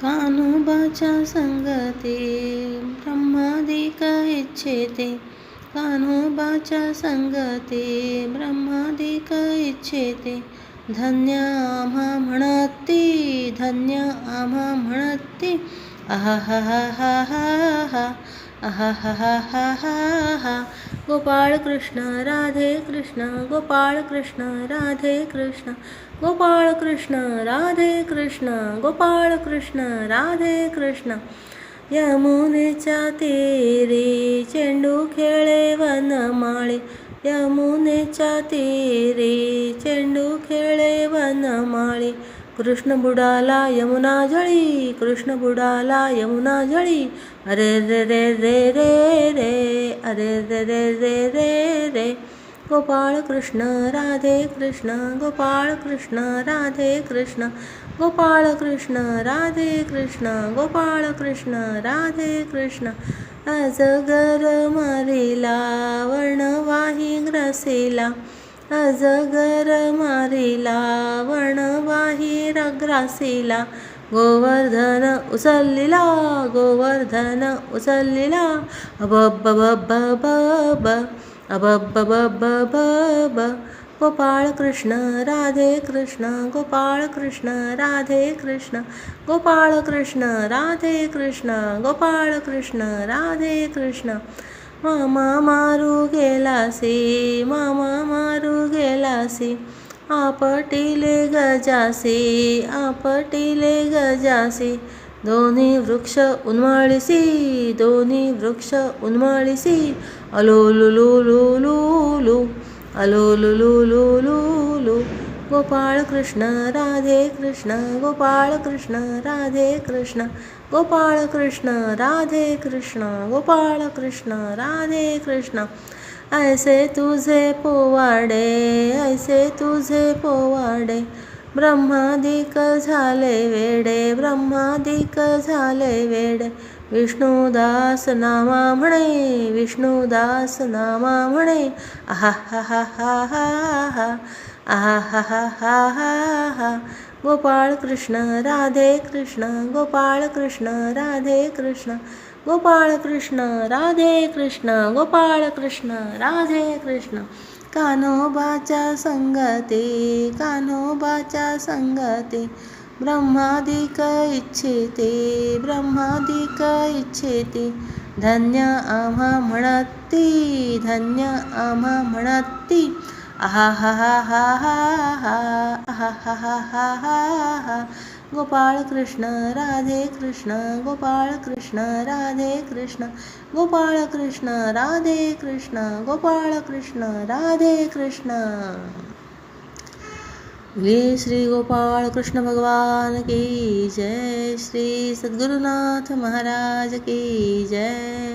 कान्होबाच्या संगते ब्रह्मादिक इच्छेते। कानुबाचा संगते ब्रह्मादिक इच्छेते। धन्य आमा म्हणती धन्य आम्हा म्हणती आहा हा हा हा हा हा हा हा हा गोपाळ कृष्ण राधे कृष्ण गोपाळ कृष्ण राधे कृष्ण. गोपाळ कृष्ण राधे कृष्ण गोपाळ कृष्ण राधे कृष्ण. यमुनेच्या तेरे चेंडू खेळे वनमाळी. यमुनेच्या तीरी चेंडू खेळे वनमाळी. कृष्ण बुडाला यमुना जळी कृष्ण बुडाला यमुना जळी. अरे रे रे रे रे रे अरे रे रे रे रे रे. गोपाळ कृष्ण राधे कृष्ण गोपाळ कृष्ण राधे कृष्ण. गोपाळ कृष्ण राधे कृष्ण गोपाळ कृष्ण राधे कृष्ण. अजगर मारिला वणवाही ग्रसेला. अजगर मारिला वणवाही ग्रासिला गोवर्धन उचललेला गोवर्धन उचललीला अबब बब बब अबब बब बब गोपाळ कृष्ण राधे कृष्ण गोपाळ कृष्ण राधे कृष्ण गोपाळ कृष्ण राधे कृष्ण गोपाळ कृष्ण राधे कृष्ण मामा मारू गेलासी मामा गेलासी आपटिले गजासी आपटिले गजासी दोन्ही वृक्ष उन्माळीसी दोन्ही वृक्ष उन्माळीसी अलो लुलू लुलू लू अलो लुलू लुलू लू गोपाळ कृष्ण, राधे कृष्ण गोपाळ कृष्ण, राधे कृष्ण। गोपाळ कृष्ण, राधे कृष्ण गोपाळ कृष्ण, राधे कृष्ण। ऐसे तुझे पोवाडे ऐसे तुझे पोवाडे। ब्रह्मादिक झाले वेडे ब्रह्मादिक झाले वेडे। विष्णुदास नामा म्हणे विष्णुदास नामा म्हणे आहा हा हा हा हा हा आहा हा हा हा हा गोपाळ कृष्ण, राधे कृष्ण, गोपाळ कृष्ण, राधे कृष्ण। गोपाळ कृष्ण, राधे कृष्ण, गोपाळ कृष्ण, राधे कृष्ण। कान्होबाच्या संगते कान्होबाच्या संगते। ब्रह्मादिक इच्छेते ब्रह्मादिक इच्छेते। धन्य आम्हा म्हणती धन्य आम्हा हा। गोपाळ कृष्ण, राधे कृष्ण, गोपाळ कृष्ण, राधे कृष्ण। गोपाळ कृष्ण, राधे कृष्ण, गोपाळ कृष्ण, राधे कृष्ण। बोलिए श्री गोपाल कृष्ण भगवान की जय श्री सद्गुरुनाथ महाराज की जय।